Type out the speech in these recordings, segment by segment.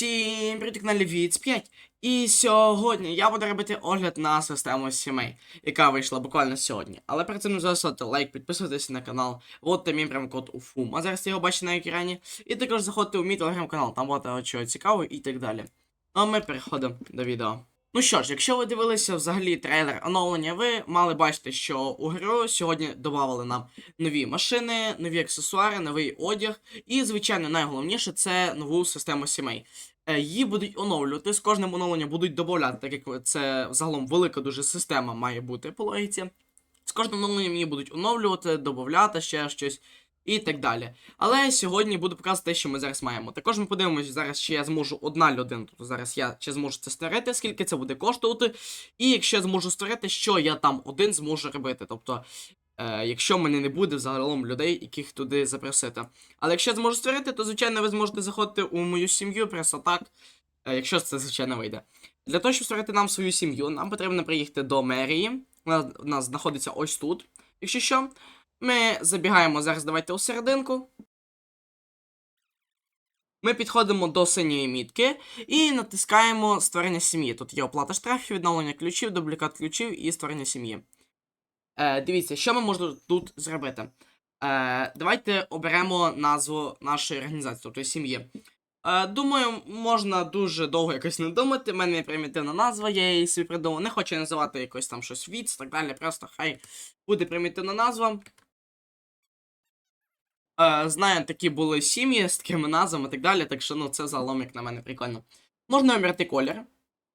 Всім привіт, на каналі Віц 5. І сьогодні я буду робити огляд на систему сімей, яка вийшла буквально сьогодні. Але перед цим залишайте лайк, підписуйтесь на канал. От там мій промокод УФУМ. А зараз ви його бачите на екрані. І також заходьте у мій телеграм-канал, там багато чого цікавого і так далі. Ну а ми переходимо до відео. Ну що ж, якщо ви дивилися взагалі трейлер оновлення, ви мали бачити, що у гру сьогодні додавали нам нові машини, нові аксесуари, новий одяг. І, звичайно, найголовніше це нову систему сімей. Е, Її будуть оновлювати, з кожним оновленням будуть додати, так як це загалом велика дуже система має бути по логіці. З кожним оновленням її будуть оновлювати, додати ще щось і так далі. Але сьогодні буду показувати те, що ми зараз маємо. Також ми подивимося зараз, чи я зможу одна людина. Тобто зараз я чи зможу це створити, скільки це буде коштувати. І якщо я зможу створити, що я там один зможу робити. Тобто, е, якщо в мене не буде загалом людей, яких туди запросити. Але якщо я зможу створити, то звичайно ви зможете заходити у мою сім'ю просто так. е, Якщо це звичайно вийде. Для того, щоб створити нам свою сім'ю, нам потрібно приїхати до мерії. Вона у нас знаходиться ось тут. Якщо що, ми забігаємо зараз, давайте у серединку. Ми підходимо до синьої мітки і натискаємо створення сім'ї. Тут є оплата штрафів, відновлення ключів, дублікат ключів і створення сім'ї. Е, дивіться, що ми можемо тут зробити. Е, давайте оберемо назву нашої організації, тобто сім'ї. Е, думаю, можна дуже довго якось не думати. У мене є примітивна назва, я її собі придумав. Не хочу називати якось там щось від, так далі. Просто хай буде примітивна назва. Е, знаю, такі були сім'ї з такими назвами і так далі, так що ну це загалом, як на мене, прикольно. Можна обрати колір,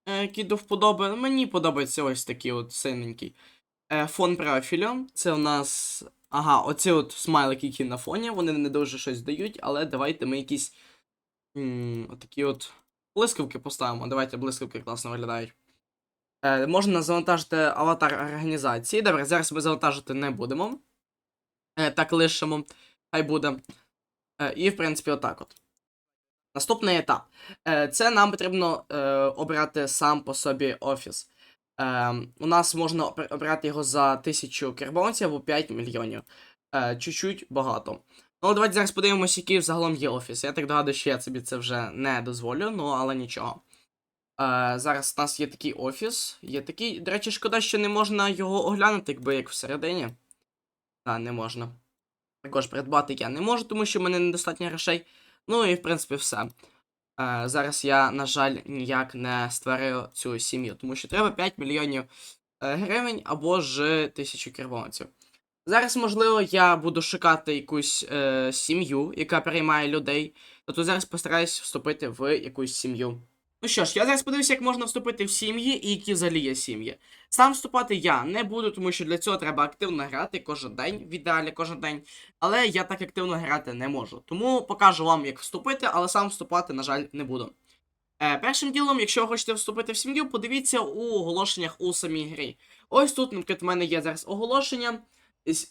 е, який до вподоби. Мені подобається ось такий от синенький. Е, фон профілю. Це у нас. Ага, оці от смайлики, які на фоні, вони не дуже щось дають, але давайте ми якісь. М, отакі от блискавки поставимо. Давайте блискавки класно виглядають. Е, можна завантажити аватар організації. Добре, зараз ми завантажити не будемо. Е, так лишимо. Хай буде. Е, і, в принципі, отак от. Наступний етап. Е, це нам потрібно е, обрати сам по собі офіс. У нас можна обрати його за 1000 карбонців або 5 мільйонів. Чуть-чуть багато. Ну, давайте зараз подивимося, який взагалом є офіс. Я так догадую, що я собі це вже не дозволю, ну але нічого. Е, зараз у нас є такий офіс. Є такий. До речі, шкода, що не можна його оглянути, якби як всередині. Так, не можна. Також придбати я не можу, тому що в мене недостатньо грошей. Ну і в принципі все. Е, зараз я, на жаль, ніяк не створив цю сім'ю, тому що треба 5 мільйонів е, гривень або ж 1000 карбонців. Зараз, можливо, я буду шукати якусь е, сім'ю, яка приймає людей. Тобто зараз постараюсь вступити в якусь сім'ю. Ну що ж, я зараз подивлюся, як можна вступити в сім'ї і які взагалі є сім'ї. Сам вступати я не буду, тому що для цього треба активно грати кожен день, в ідеалі кожен день. Але я так активно грати не можу. Тому покажу вам, як вступити, але сам вступати, на жаль, не буду. Е, першим ділом, якщо ви хочете вступити в сім'ю, подивіться у оголошеннях у самій грі. Ось тут, наприклад, в мене є зараз оголошення.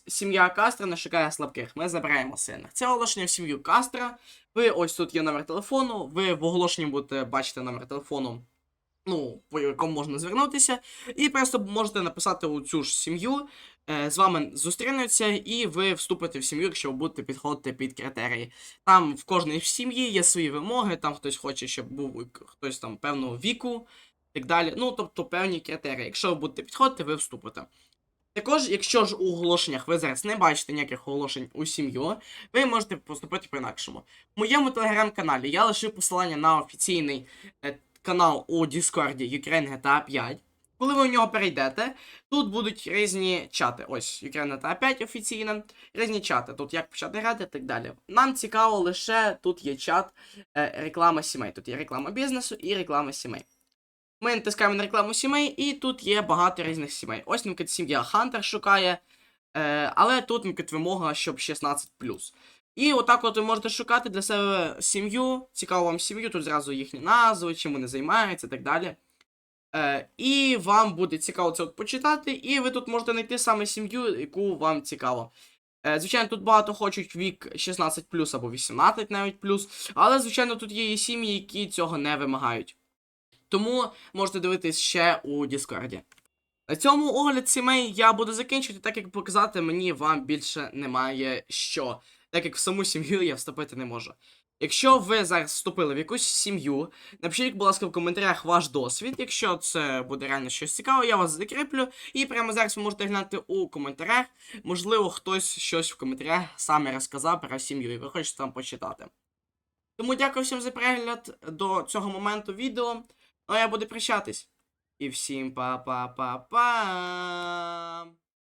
Сім'я Кастра не шукає слабких. Ми забираємо сильних. Це оголошення в сім'ю Кастра. Ви ось тут є номер телефону. Ви в оголошенні будете бачити номер телефону, ну, по якому можна звернутися. І просто можете написати у цю ж сім'ю. е, З вами зустрінуться, і ви вступите в сім'ю, якщо ви будете підходити під критерії. Там в кожній сім'ї є свої вимоги, там хтось хоче, щоб був хтось там певного віку і так далі. Ну, тобто певні критерії. Якщо ви будете підходити, ви вступите. Також, якщо ж у оголошеннях ви зараз не бачите ніяких оголошень у сім'ю, ви можете поступити по-інакшому. В моєму телеграм-каналі я лишив посилання на офіційний е, канал у Діскорді Ukraine GTA 5. Коли ви в нього перейдете, тут будуть різні чати. Ось Ukraine GTA 5 офіційно, різні чати. Тут як почати грати і так далі. Нам цікаво лише тут є чат е, реклама сімей. Тут є реклама бізнесу і реклама сімей. Ми натискаємо на рекламу сімей, і тут є багато різних сімей. Ось, наприклад, сім'я Хантер шукає, е, але тут, наприклад, вимога, щоб 16. І отак от ви можете шукати для себе сім'ю, цікаву вам сім'ю, тут зразу їхні назви, чим вони займаються і так далі. Е, і вам буде цікаво це от почитати, і ви тут можете знайти саме сім'ю, яку вам цікаво. Е, звичайно, тут багато хочуть вік 16 або 18 навіть плюс, але, звичайно, тут є і сім'ї, які цього не вимагають. Тому можете дивитись ще у Діскорді. На цьому огляд сімей я буду закінчувати, так як показати мені вам більше немає що. Так як в саму сім'ю я вступити не можу. Якщо ви зараз вступили в якусь сім'ю, напишіть, будь ласка, в коментарях ваш досвід. Якщо це буде реально щось цікаве, я вас закріплю. І прямо зараз ви можете глянути у коментарях. Можливо, хтось щось в коментарях саме розказав про сім'ю, і ви хочете там почитати. Тому дякую всім за перегляд до цього моменту відео. Ну я буду прощатись. І всім па-па-па-па.